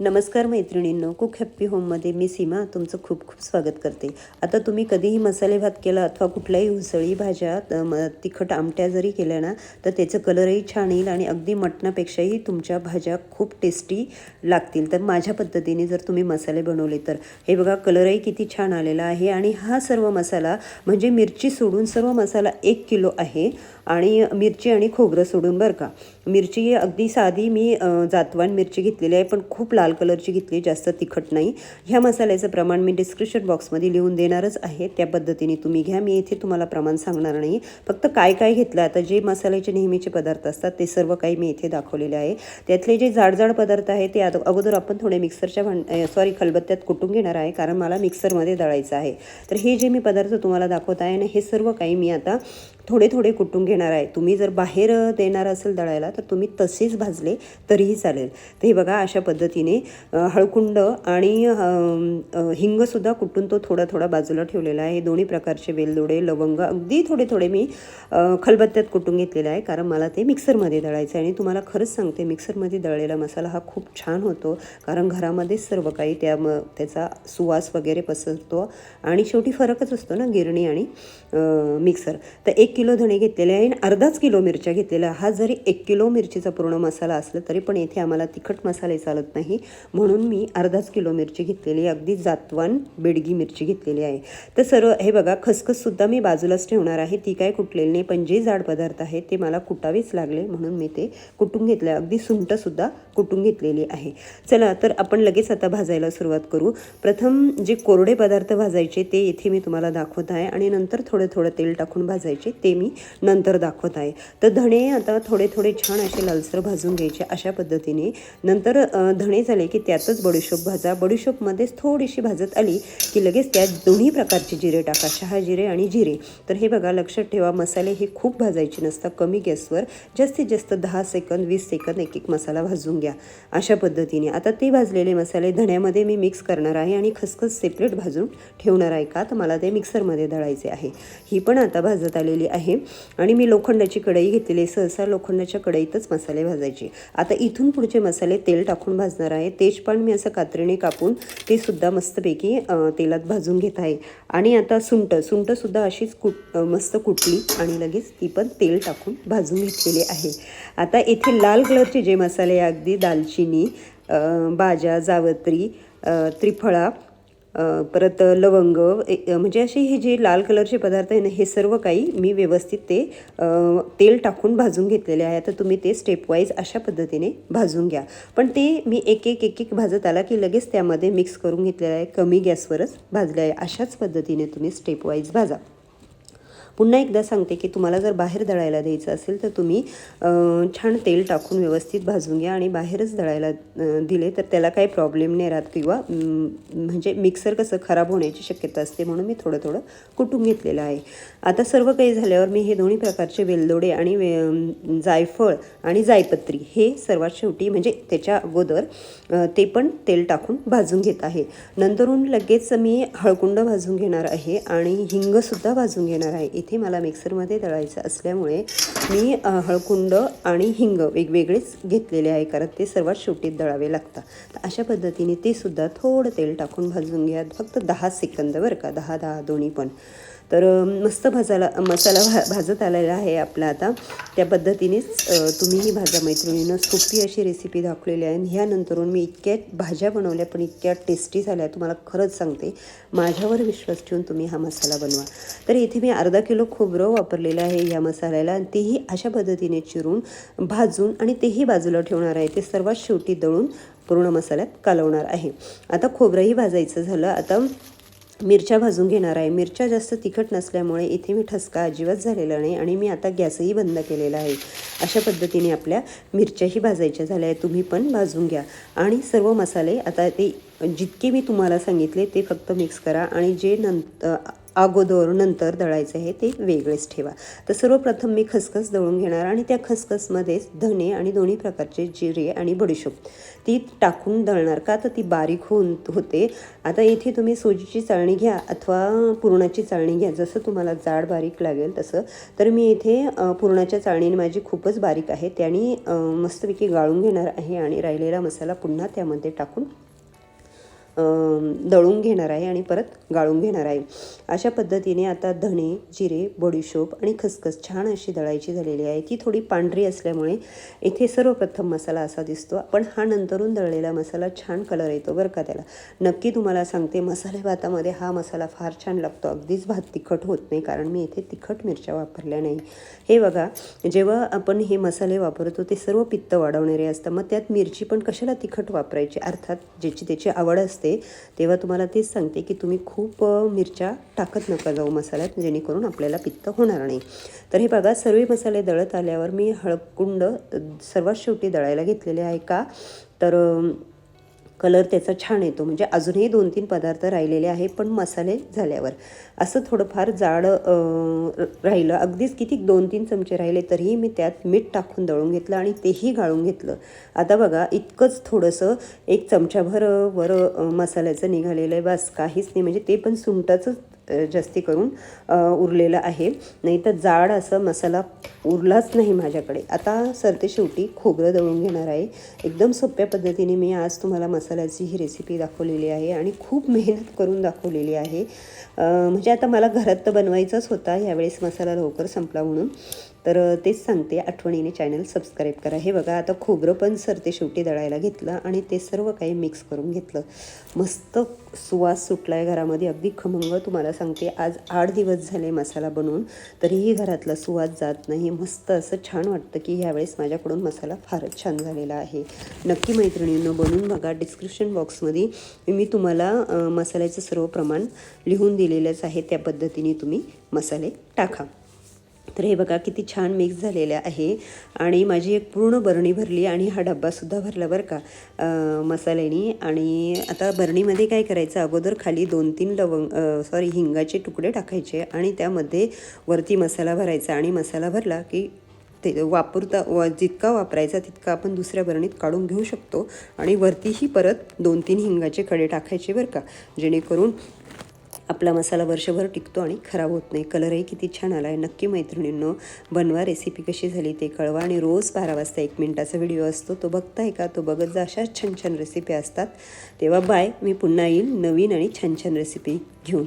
नमस्कार मैत्रिणींनो cook happy होममध्ये मी सीमा तुमचं खूप खूप स्वागत करते. आता तुम्ही कधीही मसाले भात केला अथवा कुठल्याही उसळी भाज्या म तिखट आमट्या जरी केल्या ना तर त्याचं कलरही छान येईल आणि अगदी मटणापेक्षाही तुमच्या भाज्या खूप टेस्टी लागतील. तर माझ्या पद्धतीने जर तुम्ही मसाले बनवले तर. हे बघा कलरही किती छान आलेला आहे आणि हा सर्व मसाला म्हणजे मिरची सोडून सर्व मसाला एक किलो आहे आणि मिरची आणि खोबरं सोडून बरं का. मिरची अगदी साधी मी जातवान मिरची घेतलेली आहे पण खूप लाल कलरची घेतली जास्त तिखट नाही. ह्या मसाल्याचं प्रमाण मी डिस्क्रिप्शन बॉक्समध्ये लिहून देणारच आहे. त्या पद्धतीने तुम्ही घ्या. मी इथे तुम्हाला प्रमाण सांगणार नाही. फक्त काय काय घेतलं आता जे मसाल्याचे नेहमीचे पदार्थ असतात ते सर्व काही मी इथे दाखवलेले आहे. त्यातले जे जाडजाड पदार्थ आहे ते आता अगोदर आपण थोडे मिक्सरच्या भांड सॉरी खलबत्त्यात कुटून घेणार आहे कारण मला मिक्सरमध्ये दळायचं आहे. तर हे जे मी पदार्थ तुम्हाला दाखवत आहे ना हे सर्व काही मी आता थोडे थोडे कुटून घेणार आहे. तुम्ही जर बाहेर देणार असेल दळायला तर तुम्ही तसेच भाजले तरीही चालेल. तर हे बघा अशा पद्धतीने हळकुंड आणि हिंगसुद्धा कुटून तो थोडा थोडा बाजूला ठेवलेला आहे. हे दोन्ही प्रकारचे वेलदोडे लवंग अगदी थोडे थोडे मी खलबत्त्यात कुटून घेतलेले आहे. कारण मला ते मिक्सरमध्ये दळायचं आहे आणि तुम्हाला खरंच सांगते मिक्सरमध्ये दळलेला मसाला हा खूप छान होतो. कारण घरामध्येच सर्व काही त्या म त्याचा सुवास वगैरे पसरतो आणि शेवटी फरकच असतो ना गिरणी आणि मिक्सर. तर एक किलो धणे घेतलेले आहे आणि अर्धाच किलो मिरच्या घेतलेल्या. हा जरी एक किलो किलो मिरचीचा पूर्ण मसाला असला तरी पण येथे आम्हाला तिखट मसाले चालत नाही. म्हणून मी अर्धाच किलो मिरची घेतलेली अगदी जातवान बेडगी मिरची घेतलेली आहे. तर सर्व हे बघा खसखससुद्धा मी बाजूलाच ठेवणार आहे. ती काय कुटलेली नाही पण जे जाड पदार्थ आहे ते मला कुटावेच लागले. म्हणून मी ते कुटून घेतले. अगदी सुंटसुद्धा कुटून घेतलेली आहे. चला तर आपण लगेच आता भाजायला सुरुवात करू. प्रथम जे कोरडे पदार्थ भाजायचे ते येथे मी तुम्हाला दाखवत आहे आणि नंतर थोडं थोडं तेल टाकून भाजायचे ते मी नंतर दाखवत आहे. तर धणे आता थोडे थोडे छान असे लालसर भाजून घ्यायचे अशा पद्धतीने. नंतर धणे झाले की त्यातच बडीशोप भाजा. बडीशोपमध्येच थोडीशी भाजत आली की लगेच त्यात दोन्ही प्रकारचे जिरे टाका. शहा जिरे आणि जिरे. तर हे बघा लक्षात ठेवा मसाले हे खूप भाजायचे नसतात. कमी गॅसवर जास्तीत जास्त दहा सेकंद वीस सेकंद एक एक मसाला भाजून घ्या अशा पद्धतीने. आता ते भाजलेले मसाले धण्यामध्ये मी मिक्स करणार आहे आणि खसखस सेपरेट भाजून ठेवणार आहे का? तर मला ते मिक्सरमध्ये दळायचे आहे. ही पण आता भाजत आलेली आहे. आणि मी लोखंडाची कढई घेतलेली सहसा लोखंडाच्या कढई कढईतच मसाले भाजायचे. आता इथून पुढचे मसाले तेल टाकून भाजणार आहे. तेजपान मी असं कात्रीने कापून ते सुद्धा मस्तपैकी तेलात भाजून घेत आहे. आणि आता सुंट. सुंटसुद्धा अशीच कुट मस्त कुटली आणि लगेच ती पण तेल टाकून भाजून घेतलेली आहे. आता येथे लाल कलरचे जे मसाले अगदी दालचिनी बाजा जावत्री त्रिफळा परत लवंग ए- म्हणजे असे हे जे लाल कलरचे पदार्थ आहे ना हे सर्व काही मी व्यवस्थित ते तेल टाकून भाजून घेतलेले आहे. तर तुम्ही ते स्टेप वाईज अशा पद्धतीने भाजून घ्या. पण ते मी एक एक एक एक भाजत आला की लगेच त्यामध्ये मिक्स करून घेतलेलं आहे. कमी गॅसवरच भाजलं आहे. अशाच पद्धतीने तुम्ही स्टेप वाईज भाजा. पुन्हा एकदा सांगते की तुम्हाला जर बाहेर दळायला द्यायचं असेल तर तुम्ही छान तेल टाकून व्यवस्थित भाजून घ्या आणि बाहेरच दळायला दिले तर त्याला काही प्रॉब्लेम नाही राहत किंवा म्हणजे मिक्सर कसं खराब होण्याची शक्यता असते म्हणून मी थोडं थोडं कुटून घेतलेलं आहे. आता सर्व काही झाल्यावर मी हे दोन्ही प्रकारचे वेलदोडे आणि वे जायफळ आणि जायपत्री हे सर्वात शेवटी म्हणजे त्याच्या अगोदर ते पण तेल टाकून भाजून घेत आहे. नंतरून लगेच मी हळकुंड भाजून घेणार आहे आणि हिंगसुद्धा भाजून घेणार आहे. इथे मला मिक्सरमध्ये दळायचं असल्यामुळे मी हळकुंड आणि हिंग वेगवेगळेच घेतलेले आहे कारण ते सर्वात शेवटीत दळावे लागतात. तर अशा पद्धतीने ते सुद्धा थोडं तेल टाकून भाजून घ्या फक्त दहा सेकंद बरं का दहा दहा दोन्ही पण. तर मस्त भाजाला मसाला भा भाजत आलेला आहे आपला आता. त्या पद्धतीनेच अ, तुम्हीही भाजा मैत्रिणीनं सोपी अशी रेसिपी दाखवलेली आहे. आणि ह्यानंतरून मी इतक्या भाज्या बनवल्या पण इतक्या टेस्टी झाल्या तुम्हाला खरंच सांगते माझ्यावर विश्वास ठेवून तुम्ही हा मसाला बनवा. तर इथे मी अर्धा किलो खोबरं वापरलेलं आहे. या मसाल्याला आणि तेही अशा पद्धतीने चिरून भाजून आणि तेही बाजूला ठेवणार आहे. ते सर्वात शेवटी दळून पूर्ण मसाल्यात कालवणार आहे. आता खोबरंही भाजायचं झालं. आता मिरच्या भाजून घेणार आहे. मिरच्या जास्त तिखट नसल्यामुळे इथे मी ठसका अजिबात झालेला नाही आणि मी आता गॅसही बंद केलेला आहे. अशा पद्धतीने आपल्या मिरच्याही भाजायच्या झाल्या आहेत. तुम्ही पण भाजून घ्या. आणि सर्व मसाले आता ते जितके मी तुम्हाला सांगितले ते फक्त मिक्स करा आणि जे नंतर अगोदर नंतर दळायचं आहे ते वेगळेच ठेवा. तर सर्वप्रथम मी खसखस दळून घेणार आणि त्या खसखसमध्येच धने आणि दोन्ही प्रकारचे जिरे आणि बडीशोप. ती टाकून दळणार का? तर ती बारीक होऊन होते. आता इथे तुम्ही सोजीची चाळणी घ्या अथवा पुरणाची चाळणी घ्या. जसं तुम्हाला जाड बारीक लागेल तसं. तर मी इथे पुरणाच्या चाळणीने माझी खूपच बारीक आहे. त्याने मस्तपैकी गाळून घेणार आहे आणि राहिलेला मसाला पुन्हा त्यामध्ये टाकून दळून घेणार आहे आणि परत गाळून घेणार आहे. अशा पद्धतीने आता धणे जिरे बडीशोप आणि खसखस छान अशी दळायची झालेली आहे. ती थोडी पांढरी असल्यामुळे इथे सर्वप्रथम मसाला असा दिसतो. पण हा नंतरून दळलेला मसाला छान कलर येतो बरं का त्याला. नक्की तुम्हाला सांगते मसाले भातामध्ये हा मसाला फार छान लागतो. अगदीच भात तिखट होत नाही कारण मी इथे तिखट मिरच्या वापरल्या नाही. हे बघा जेव्हा आपण हे मसाले वापरतो ते सर्व पित्त वाढवणारे असतात. मग त्यात मिरची पण कशाला तिखट वापरायची? अर्थात ज्याची त्याची आवड असते तेव्हा तुम्हाला तेच सांगते की तुम्ही खूप मिरच्या टाकत नका जाऊ मसाल्यात जेणेकरून आपल्याला पित्त होणार नाही. तर हे बघा सर्व मसाले दळत आल्यावर मी हळकुंड सर्वात शेवटी दळायला घेतलेले आहे का? तर कलर त्याचा छान येतो. म्हणजे अजूनही दोन तीन पदार्थ राहिलेले आहे पण मसाले झाल्यावर. असं थोडंफार जाड राहिलं. अगदीच किती दोन तीन चमचे राहिले तरीही मी त्यात मीठ टाकून दळून घेतलं आणि तेही गाळून घेतलं. आता बघा इतकंच थोडंसं एक चमचाभर वर मसाल्याचं निघालेलं आहे. बस काहीच नाही. म्हणजे ते पण सुंटाचंच जास्ती करून उरलेलं आहे. नाही तर जाड असं मसाला उरलाच नाही माझ्याकडे. आता सरते शेवटी खोबरं दळून घेणार आहे. एकदम सोप्या पद्धतीने मी आज तुम्हाला मसाल्याची ही रेसिपी दाखवलेली आहे आणि खूप मेहनत करून दाखवलेली आहे. म्हणजे आता मला घरात तर बनवायचाच होता यावेळेस मसाला लवकर संपला म्हणून. तर तेच सांगते. आठवणीने चॅनल सबस्क्राईब करा. हे बघा आता खोबरं पण सर ते शेवटी दळायला घेतलं आणि ते सर्व काही मिक्स करून घेतलं. मस्त सुवास सुटला आहे घरामध्ये. अगदी खमंग तुम्हाला सांगते. आज आठ दिवस झाले मसाला बनवून तरीही घरातला सुवास जात नाही. मस्त असं छान वाटतं की ह्यावेळेस माझ्याकडून मसाला फारच छान झालेला आहे. नक्की मैत्रिणींनं बनवून बघा. डिस्क्रिप्शन बॉक्समध्ये मी तुम्हाला मसाल्याचं सर्व प्रमाण लिहून दिलेलंच आहे. त्या पद्धतीने तुम्ही मसाले टाका. तर हे बघा किती छान मिक्स झालेलं आहे. आणि माझी एक पूर्ण बरणी भरली आणि हा डब्बासुद्धा भरला बरं का मसाल्यानी. आणि आता बरणीमध्ये काय करायचं अगोदर खाली दोन तीन लवंग सॉरी हिंगाचे तुकडे टाकायचे आणि त्यामध्ये वरती मसाला भरायचा. आणि मसाला भरला की ते वापरता व जितका वापरायचा तितका आपण दुसऱ्या बरणीत काढून घेऊ शकतो. आणि वरतीही परत दोन तीन हिंगाचे खडे टाकायचे बरं का जेणेकरून आपला मसाला वर्षभर टिकतो आणि खराब होत नाही. कलरही किती छान आला आहे नक्की मैत्रिणींनो बनवा रेसिपी कशी झाली ते कळवा आणि रोज बारा वाजता एक मिनटाचा व्हिडिओ असतो. तो बघताय का? तो बघत जा. अशाच छान छान रेसिपी असतात. तेव्हा बाय मी पुन्हा येईल नवीन आणि छान छान रेसिपी घेऊन.